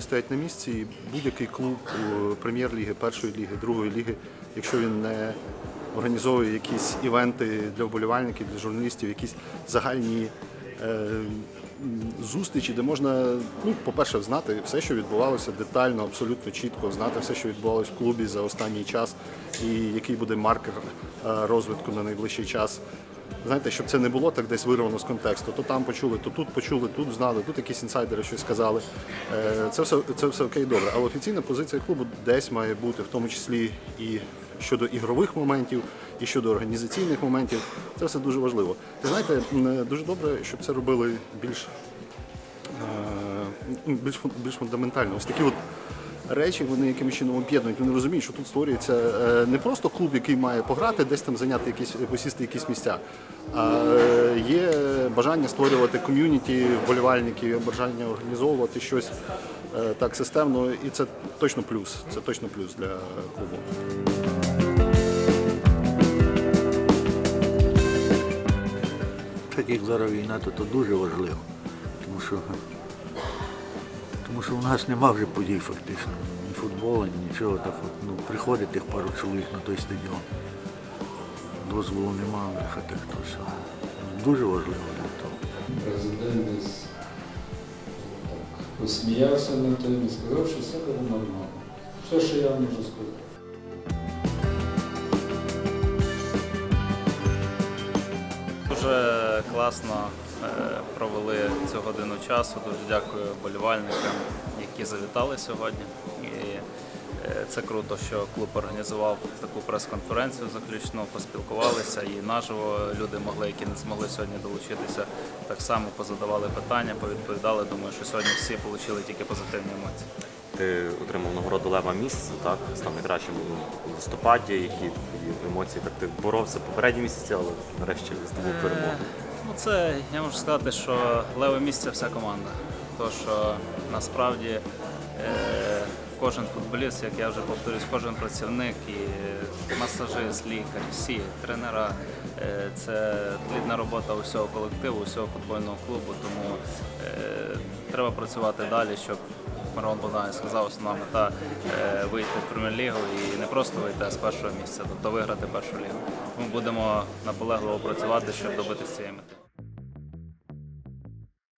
Не стоять на місці, і будь-який клуб прем'єр-ліги, першої ліги, другої ліги, якщо він не організовує якісь івенти для вболівальників, для журналістів, якісь загальні е, зустрічі, де можна, ну, по-перше, знати все, що відбувалося детально, абсолютно чітко, знати все, що відбувалося в клубі за останній час, і який буде маркер е, розвитку на найближчий час. Знаєте, щоб це не було так десь вирвано з контексту. То там почули, то тут почули, тут знали, тут якісь інсайдери щось сказали. Е, Це все, це все окей, добре. Але офіційна позиція клубу десь має бути, в тому числі і щодо ігрових моментів, і щодо організаційних моментів. Це все дуже важливо. Ви знаєте, дуже добре, щоб це робили більш е, більш, більш фундаментально. Ось такі от речі вони якимось чином об'єднують. Вони розуміють, що тут створюється е, не просто клуб, який має пограти, десь там зайняти якісь посісти якісь місця. А е, є бажання створювати ком'юніті вболівальників, бажання організовувати щось е, так системно, і це точно плюс. Це точно плюс для клубу. Як зараз війна, то, то дуже важливо. Тому що, тому що у нас нема вже подій фактично. Ні футболу, ні нічого. Так от, ну, приходить тих пару чоловік на той стадіон. Дозволу немає, хати хтось. Дуже важливо для того. Президент десь посміявся над тим і сказав, що все буде нормально. Все, що я можу сказати. Дуже класно провели цю годину часу. Дуже дякую болівальникам, які завітали сьогодні. І е, це круто, що клуб організував таку прес-конференцію заключну, поспілкувалися і наживо люди могли, які не змогли сьогодні долучитися, так само позадавали питання, повідповідали. Думаю, що сьогодні всі отримали тільки позитивні емоції. Ти отримав нагороду Лева місяця, так? Став найкращим у листопаді, які твої емоції, так ти боровся попередні місяці, але нарешті здобув перемогу. Ну, це я можу сказати, що леве місце вся команда. То що насправді е, кожен футболіст, як я вже повторюсь, кожен працівник і масажист, лікар, всі тренера. е, Це плідна робота усього колективу, усього футбольного клубу. Тому е, треба працювати далі, щоб Мирон Богданець сказав, основна мета вийти в прем'єр-лігу і не просто вийти а з першого місця, тобто виграти першу лігу. Ми будемо наполегливо працювати, щоб добитися цієї мети.